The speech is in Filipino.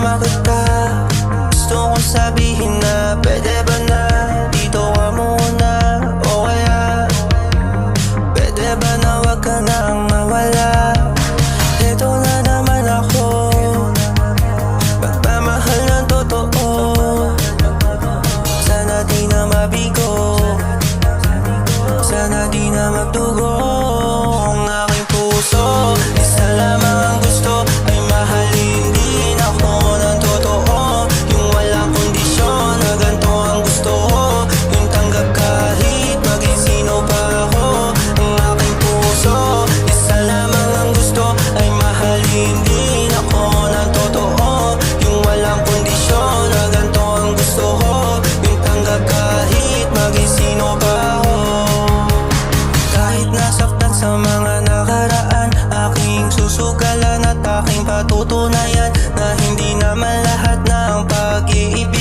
kasama kita Gusto kong sabihin na pwede ba Napatutunayan na hindi naman lahat na ang pag-iibig